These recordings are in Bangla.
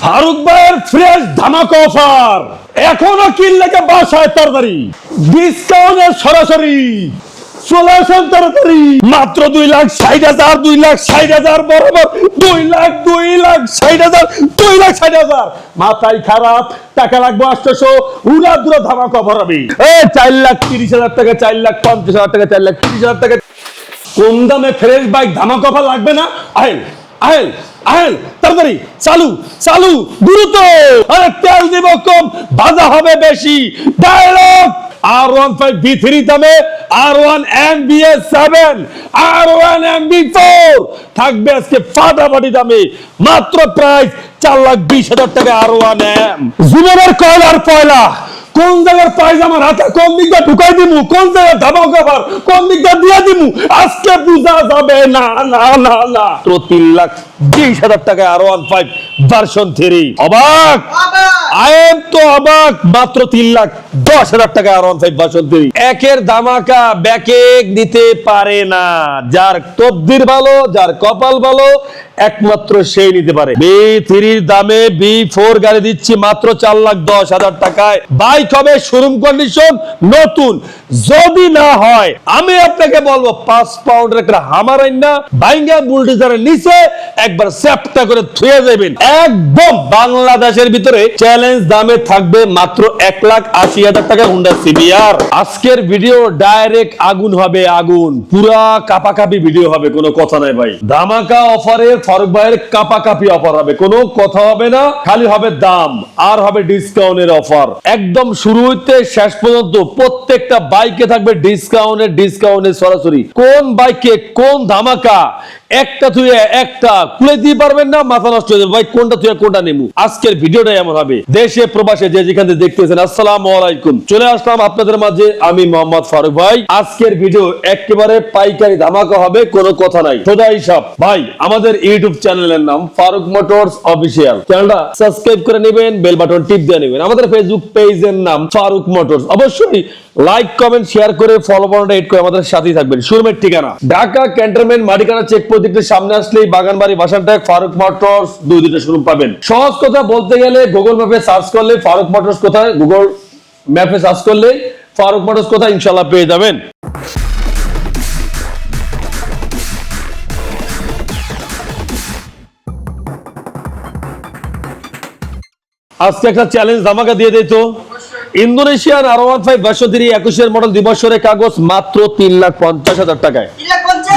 ফারুক ভাইয়ের ফ্রেশ ধামাক অফার। এখনও কিনলে কে বাসায় তাড়াতাড়ি ডিসকাউন্টের সরাসরি। চলে আসেন তাড়াতাড়ি মাত্র দুই লাখ ষাট হাজার, দুই লাখ ষাট হাজার বরাবর। দুই লাখ দুই লাখ ষাট হাজার, দুই লাখ ষাট হাজার। মাথায় খারাপ, টাকা লাগবে আটশোশো। উড়া দুরা ধামাক হবে। এ, চার লাখ তিরিশ হাজার টাকা, চার লাখ পঞ্চাশ হাজার টাকা, চার লাখ তিরিশ হাজার টাকা। কম দামে ফ্রেশ বাইক ধামাক লাগবে না? আহেল আহেল আহেল। তাড়াতাড়ি, চালু চালু, দ্রুত। আরে তেল দিব কম, বাজা হবে বেশি। Dialogue R one five B three দামে R one M B S seven R one M B four থাকবে আজকে ফাটাফাটি দামে, মাত্র প্রাইস চার লাখ বিশ হাজার টাকা আর ওয়ান এম জুমের কয়লার পয়লা? কোন জায়গার আমার হাতে কোন দিকটা ঢুকাই দিমু? কোন জায়গায় ধামাক অফার কোন দিকটা দিয়ে দিমু? আজকে বুঝা যাবে। না না না না। তো তিন লাখ বিশ হাজার টাকায় আরও ওয়ান ফাইভ ভার্সন থ্রি অবাক? আই এম তো অবাক। মাত্র তিন লাখ দশ হাজার টাকা R one five version three একের ধামাকা ব্যাকে নিতে পারে না। যার তবদির ভালো যার কপাল ভালো একমাত্র সেই নিতে পারে। বি থ্রির দামে বি ফোর গাড়ি দিচ্ছি মাত্র চার লাখ দশ হাজার টাকায়। বাইক হবে শোরুম কন্ডিশন নতুন। যদি না হয়, আমি আপনাকে বলব, পাঁচ পাউন্ডের একটা হামার না বাইঙ্গা বুলডোজারের নিচে একবার সেপটা করে থুয়ে যাবেন। একদম বাংলাদেশের ভিতরে চ্যালেঞ্জ দামে থাকবে মাত্র এক লাখ আশি হাজার টাকা হুন্ডা সিবিআর আজকের ভিডিও ডাইরেক্ট আগুন হবে, আগুন। পুরা কাপাকাপি ভিডিও হবে, কোনো কথা নাই ভাই। ধামাকা অফারে ফারুক ভাইয়ের কাপাকাপি অফার হবে। কোনো কথা হবে না, খালি হবে দাম, আর হবে ডিসকাউন্টের অফার একদম শুরু হইতে শেষ পর্যন্ত প্রত্যেকটা বাইকে থাকবে ডিসকাউন্টের ডিসকাউন্টের সরাসরি। কোন বাইকে কোন ধামাকা একটা তুই একটা খুলে দিয়ে পারবেন না, মাথা নষ্ট হয়ে যাবে। ভাই, কোনটা তুই কোনটা নেব? আজকের ভিডিওটা এমন হবে। দেশে, প্রবাসে যে যেখান দেখতেছেন, আসসালামু আলাইকুম। চলে আসলাম আপনাদের মাঝে, আমি মোহাম্মদ ফারুক ভাই। আজকের ভিডিও একেবারে পাইকারি ধামাকা হবে, কোনো কথা নাই। সোজা হিসাব ভাই, আমাদের ইউটিউব চ্যানেলের নাম ফারুক মোটরস অফিসিয়াল। চ্যানেলটা সাবস্ক্রাইব করে নেবেন, বেল বাটন টিপ দিয়ে নেবেন। আমাদের ফেসবুক পেজের নাম ফারুক মোটরস। অবশ্যই লাইক কমেন্ট শেয়ার করে ফলো বাটনটা হিট করে আমাদের সাথেই থাকবেন। শোরুমের ঠিকানা, ঢাকা ক্যান্টনমেন্ট মাটিকানা চেক প্রজেক্টের সামনে আসলেই বাগানবাড়ি বাসানটায় ফারুক মোটরস দুই দুটো শোরুম পাবেন। সহজ কথা বলতে গেলে গুগল ম্যাপে সার্চ করলে ফারুক মোটরস কোথায় গুগল ম্যাপে সার্চ করলে ফারুক মোটরস কোথায় ইনশাল্লাহ পেয়ে যাবেন। আজকে একটা চ্যালেঞ্জ ধামাকা দিয়ে দেয় তো। ইন্দোনেশিয়ান আর ওয়ান ফাইভ বাষট্টি একুশের মডেল দুই বছরের কাগজ মাত্র তিন লাখ পঞ্চাশ হাজার টাকায়।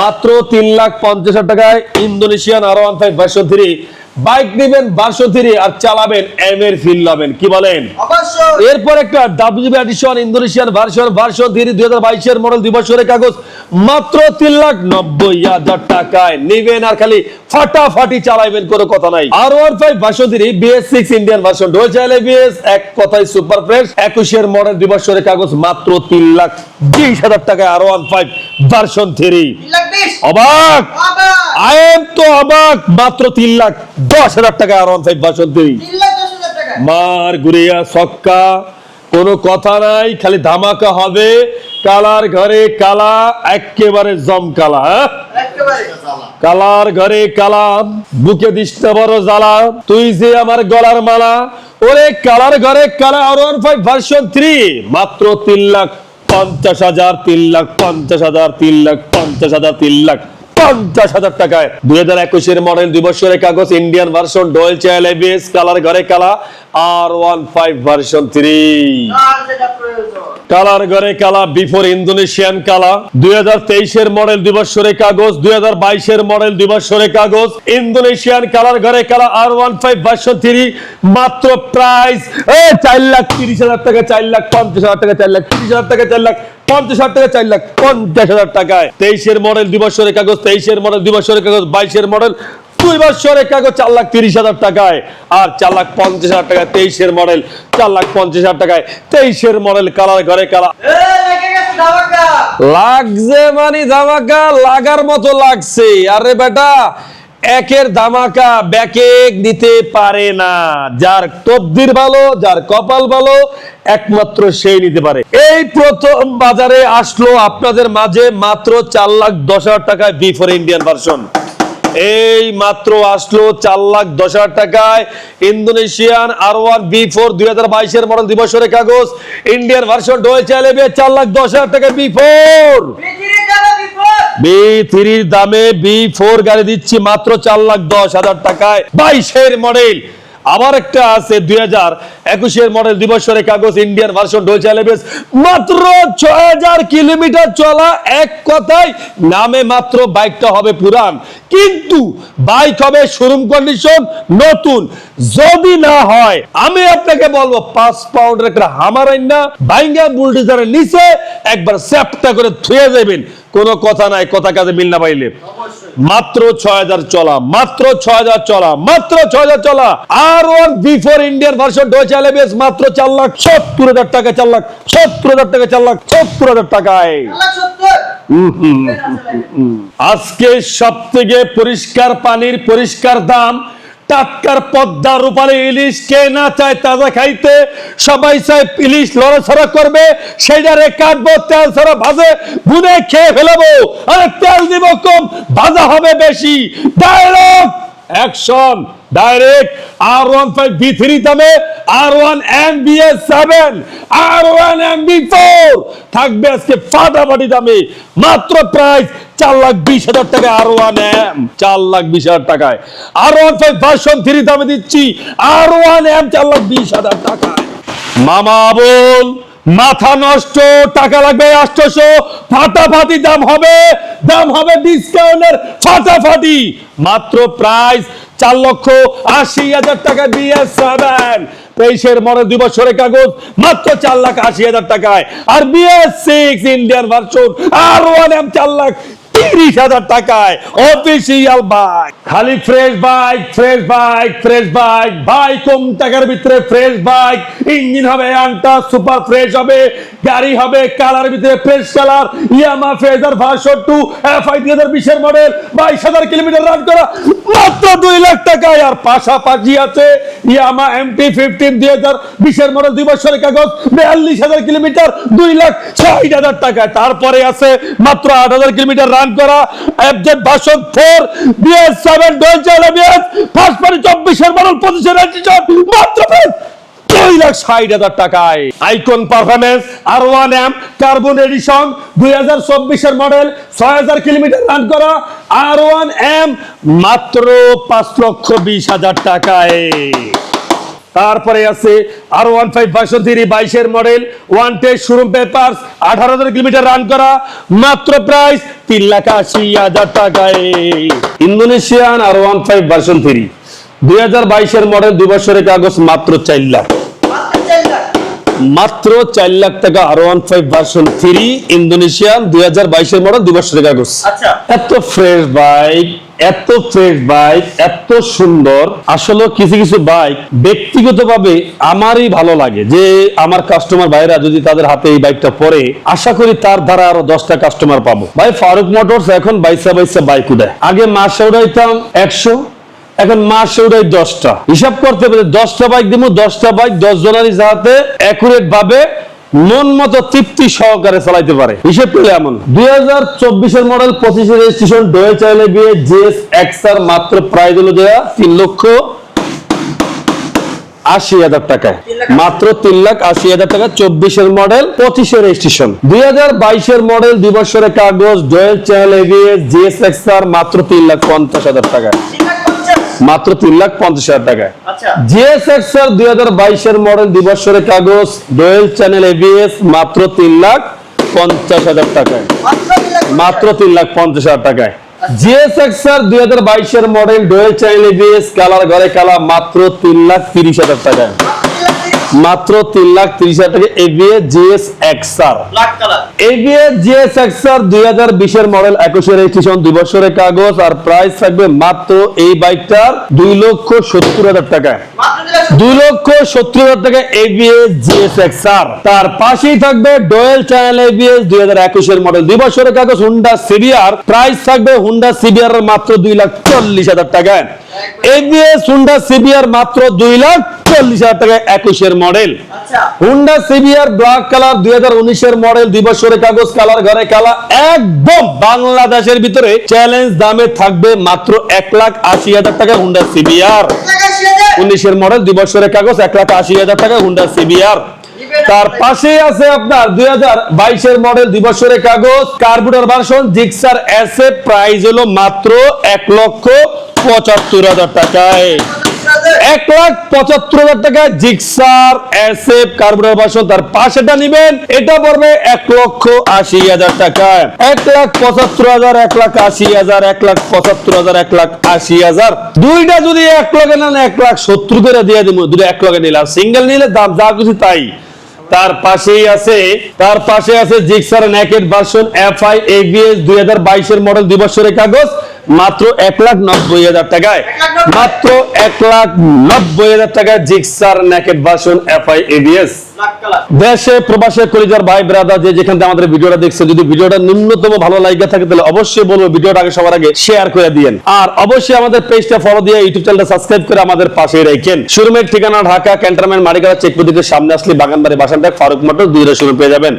মাত্র তিন লাখ পঞ্চাশ হাজার টাকায় ইন্দোনেশিয়ান আর ওয়ান ফাইভ বাষট্টি বাইক নেবেন বাষট্টি আর চালাবেন এম এর ফিল লবেন। কি বলেন? এরপর একটা WB edition Indonesian version version three দুই হাজার বাইশের মডেল দুই বছরের কাগজ মাত্র তিন লাখ নব্বই হাজার টাকায়। নিবেন আর খালি ফাটাফাটি চালাইবেন কোনো কথা নাই। R one five version three BS six Indian version ডোল চাইলে বিএস এক কথায় সুপার ফ্রেশ একুশের মডেল দুই বছরের কাগজ মাত্র তিন লাখ বিশ হাজার টাকায় R one five version three অবাক! আই এম তো অবাক মাত্র তিন লাখ দশ হাজার টাকা আর ওয়ান ফাইভ থ্রি মার গুড়িয়া সক্কা কোনো কথা নাই খালি ধামাকা হবে কালার ঘরে কালা একেবারে জমকালা হ্যাঁ? কালার ঘরে কালা বুকে দিশটা বড় জ্বালা তুই যে আমার গলার মালা ওরে কালার ঘরে কালা R one five version three মাত্র তিন লাখ পঞ্চাশ হাজার তিন লাখ পঞ্চাশ হাজার তিন লাখ পঞ্চাশ হাজার তিন লাখ পঞ্চাশ হাজার টাকায়। দুই হাজার একুশের মডেল দুই বছরের কাগজ ইন্ডিয়ান ভার্সন ডোয়েল চাইল এবিএস কালার ঘরে কালা R one five version three colour ঘরে কালা বিফোর ইন্দোনেশিয়ান কালা দুই হাজার তেইশের মডেল দুই কাগজ, দুই হাজার বাইশের মডেল দুই বছরের কাগজ। ইন্দোনেশিয়ান কালার ঘরে কালা R one five version three মাত্র প্রাইস চার লাখ তিরিশ হাজার টাকা, চার লাখ পঞ্চাশ হাজার টাকা, চার লাখ তিরিশ হাজার টাকা, চার লাখ পঞ্চাশ হাজার টাকা, চার লাখ পঞ্চাশ হাজার টাকায়। তেইশের মডেল দুই বছরের কাগজ, তেইশের মডেল দুই বছরের কাগজ, বাইশের মডেল দুই বছরের কাগজ, চার লাখ তিরিশ হাজার টাকায়। আর চার লাখ পঞ্চাশ হাজার টাকায় তেইশের মডেল চার লাখ পঞ্চাশ হাজার টাকায় তেইশের মডেল কালার ঘরে কালা লাগছে মানে ধামাকা, লাগার মতো লাগছে। আরে বেটা একের ধামাকা ব্যাকে নিতে পারে না। যার তবদির ভালো, যার কপাল ভালো, একমাত্র সেই নিতে পারে। এই প্রথম বাজারে আসলো আপনাদের মাঝে মাত্র চার লাখ দশ হাজার টাকায় বি ফর ইন্ডিয়ান ভার্সন এই মাত্র আসলো চার লাখ দশ হাজার টাকায় Indonesian R one B four দুই হাজার বাইশের মডেল দিবসের কাগজ। ইন্ডিয়ান ভার্সন ডোয়ে চাইলে চার লাখ দশ হাজার টাকা বি ফোর থ্রির দামে বি ফোর গাড়ি দিচ্ছি মাত্র চার লাখ দশ হাজার টাকায়। বাইশের মডেল। আবার একটা আছে দুই হাজার একুশের মডেল দিবসের কাগজ ইন্ডিয়ান ভার্সন মাত্র ছয় হাজার কিলোমিটার চলা এক কথায়। নামে মাত্র বাইকটা হবে পুরান। কিন্তু বাইক হবে শোরুম কন্ডিশন নতুন। যদি না হয়, আমি আপনাকে বলব, পাঁচ পাউন্ডের একটা হামার না বাইঙ্গা নিচে একবার স্যাপটা করে থুয়ে যাবেন। কোনো কথা নাই, কথা কাজে মিল না পাইলে। মাত্র ছয় হাজার চলা, মাত্র ছয় হাজার চলা, মাত্র ছয় হাজার চলা। আর one B four Indian version ডোয়েচ এলএবিএস মাত্র চার লাখ সত্তর হাজার টাকা, চার লাখ সত্তর হাজার টাকা, চার লাখ সত্তর হাজার টাকায়। আজকে সব থেকে পরিষ্কার পানির পরিষ্কার দাম টাটকার পদ্মা রূপালী ইলিশ কে না চায় তাজা খাইতে? সবাই চায় ইলিশ লড়াছড়া করবে সেইটারে কাটবো, তেল ছাড়া ভাজে, বুনে খেয়ে ফেলাবো। আরে তেল দিব কম, ভাজা হবে বেশি। ডায়লগ অ্যাকশন ডাইরেক্ট আর ওয়ান ফাইভ বি থ্রি দামে আর one M B S seven আর ওয়ান এম বি ফোর থাকবে আজকে ফাটাফাটি দামে, মাত্র প্রাইস চার লাখ বিশ হাজার টাকা আর ওয়ান চার লাখ বিশ হাজার টাকায়। আর ফাইভ ভার্সন থ্রি দামে দিচ্ছি চার লাখ বিশ হাজার টাকায়। মামা বল মাথা নষ্ট, টাকা লাগবে ফাটাফাটি দাম হবে দাম হবে ডিসকাউন্টের ফাটাফাটি। মাত্র প্রাইস চার লক্ষ আশি হাজার টাকা দিয়ে সেভেন তেইশের মনে দুই বছরের কাগজ, মাত্র চার লাখ আশি হাজার টাকায়। আর বিএস সিক্স ইন্ডিয়ান ভার্সন আর ওয়ান এম চার লাখ তিরিশ হাজার টাকায় অফিসিয়াল বাইক খালি fresh bike fresh bike fresh bike ভাই কম টাকার ভিতরে ফ্রেশ বাইক ইঞ্জিন হবে আনটা সুপার ফ্রেশ হবে। গাড়ি হবে কালার ভিতরে fresh colour Yamaha Fazer version two FI দুই হাজার বিশের মডেল বাইশ হাজার কিলোমিটার রান করা। মাত্র দুই লাখ টাকায়। আর পাশাপাশি আছে ইয়ামা এমটি ফিফটিন দুই হাজার বিশের মডেল দুই বছরের কাগজ বিয়াল্লিশ হাজার কিলোমিটার দুই লাখ ষাট হাজার টাকায় তারপরে আছে মাত্র আট হাজার কিলোমিটার রান করা FZ version four BS seven dual BS first পারি চব্বিশের মডেল পঁচিশের মাত্র দুই লাখ ষাট হাজার টাকায়। আইকন পারফরমেন্স আর ওয়ান এম কার্বন এডিশন দুই হাজার চব্বিশের মডেল ছয় হাজার কিলোমিটার রান করা আর ওয়ান এম মাত্র পাঁচ লক্ষ বিশ হাজার টাকায়। তারপরে আছে আর ওয়ান ফাইভ ভার্সন থ্রি বাইশের model one test showroom papers আঠারো হাজার কিলোমিটার রান করা মাত্র প্রাইস তিন লাখ আশি হাজার টাকায়। ইন্দোনেশিয়ান আর ওয়ান ফাইভ ভার্সন থ্রি দুই হাজার বাইশের মডেল দুই বছরের কাগজ মাত্র চার লাখ। মাত্র চার লাখ টাকা আর one five version three Indonesian দুই হাজার বাইশের মডেল দুই বছরের কাগজ। আচ্ছা। এত ফ্রেশ বাইক এত ফ্রেশ বাইক এত সুন্দর। আসলে কিছু কিছু বাইক ব্যক্তিগতভাবে আমারই ভালো লাগে যে আমার কাস্টমার ভাইরা যদি তাদের হাতে এই বাইকটা পরে, আশা করি তার দ্বারা আরও দশটা কাস্টমার পাবো। ভাই ফারুক মোটরস এখন বাইসা বাইসা বাইক উঠায়। আগে মাসে উঠাইতাম একশো, এখন মাসে উঠাই দশটা। হিসাব করতে পারে দশটা বাইক দিব দশটা বাইক দশ জনেরই যাতে অ্যাকুরেট ভাবে মন মতো তৃপ্তি সহকারে চালাইতে পারে। হিসেব পেলে এমন। দুই হাজার চব্বিশের মডেল পঁচিশের রেজিস্ট্রেশন ডোয়ে চাইলে বিয়ে জিএস এক্সার মাত্র প্রাইস হলো দেয়া তিন লক্ষ আশি হাজার টাকায়। মাত্র তিন লাখ আশি হাজার টাকা চব্বিশের মডেল পঁচিশের রেজিস্ট্রেশন। দুই হাজার বাইশের মডেল দুই বছরের কাগজ dual channel ABS GS XR মাত্র তিন লাখ পঞ্চাশ হাজার টাকায়। মাত্র তিন লাখ পঞ্চাশ হাজার টাকায়। জিএসএক্স এর দুই হাজার বাইশের মডেল দুই বছরের কাগজ ডোয়েল চ্যানেল এবিএস মাত্র তিন লাখ পঞ্চাশ হাজার টাকায়। মাত্র তিন লাখ পঞ্চাশ। হাজার টাকায়। জিএসএক্সআর দুই হাজার বাইশের model dual channel ABS colour ঘরে কালা মাত্র তিন লাখ তিরিশ হাজার টাকায়। মাত্র তিন লাখ তিরিশ হাজার টাকা ABS GS XR lakh GS XR দুই হাজার বিশের মডেল একুশে রেজিস্ট্রেশন দুই বছরের কাগজ আর প্রাইস থাকবে মাত্র এই বাইকটার দুই লক্ষ সত্তর হাজার মাত্র দুই লক্ষ। সত্তর হাজার টাকা এবিএস জিএস এক্সআর তার পাশেই থাকবে ডোয়েল চ্যানেল এবিএস দুই হাজার একুশের মডেল দুই বছরের কাগজ হুন্ডা সিবিআর প্রাইস থাকবে হুন্ডা সিবিআর মাত্র দুই লাখ চল্লিশ হাজার টাকায় এবিএস হুন্ডা সিবিআর মাত্র দুই লাখ চল্লিশ হাজার টাকা একুশের মডেল। আচ্ছা। হুন্ডা সিবিআর ব্ল্যাক কালার দুই হাজার উনিশের মডেল দুই বছরের কাগজ কালার ঘরে কালা একদম বাংলাদেশের ভিতরে চ্যালেঞ্জ দামে থাকবে মাত্র এক লাখ আশি হাজার টাকা হুন্ডা সিবিআর উনিশের মডেল দুই বছরের কাগজ এক লাখ আশি হাজার টাকা হুন্ডা সিবিআর তার পাশে আছে আপনার দুই হাজার বাইশের মডেল দুই বছরের কাগজ carburettor version Gixxer S A price হলো মাত্র এক লক্ষ পঁচাত্তর হাজার টাকায়। এক লাখ পঁচাত্তর হাজার টাকা জিক্সার বাসন তার পাশেটা নিবেন। এটা পড়বে এক লক্ষ আশি হাজার টাকায়। এক লাখ পঁচাত্তর হাজার, এক লাখ আশি হাজার, এক লাখ পঁচাত্তর হাজার, এক লাখ আশি হাজার। দুইটা যদি এক লগে নেন, এক লাখ সত্তর করে দিয়ে দিব। দুটো এক লগে নিলাম সিঙ্গেল নিলে দাম যা কিছু তাই। তার পাশেই আছে, তার পাশে আছে Gixxer naked version FI, ABS, দুই হাজার বাইশের মডেল, দুই বছরের কাগজ। মাত্র এক লাখ নব্বই হাজার টাকায়। মাত্র এক লাখ নব্বই হাজার টাকায় Gixxer naked version FI ABS দেশে প্রবাসে কলিজার ভাই ব্রাদার যে যেখান আমাদের ভিডিওটা দেখছে, যদি ভিডিওটা ন্যূনতম ভালো লাগে থাকে, তাহলে অবশ্যই বলব ভিডিওটা আগে সবার আগে শেয়ার করে দিয়েন। আর অবশ্যই আমাদের পেজটা ফলো দিয়ে ইউটিউব চ্যানেলটা সাবস্ক্রাইব করে আমাদের পাশে রাখেন। শোরুমের ঠিকানা ঢাকা, ক্যান্টনমেন্ট মারিকারা চেক প্রতীকের সামনে আসলে বাগানবাড়ি বাসানটা ফারুক মোটর, দুই শোরুম পেয়ে যাবেন।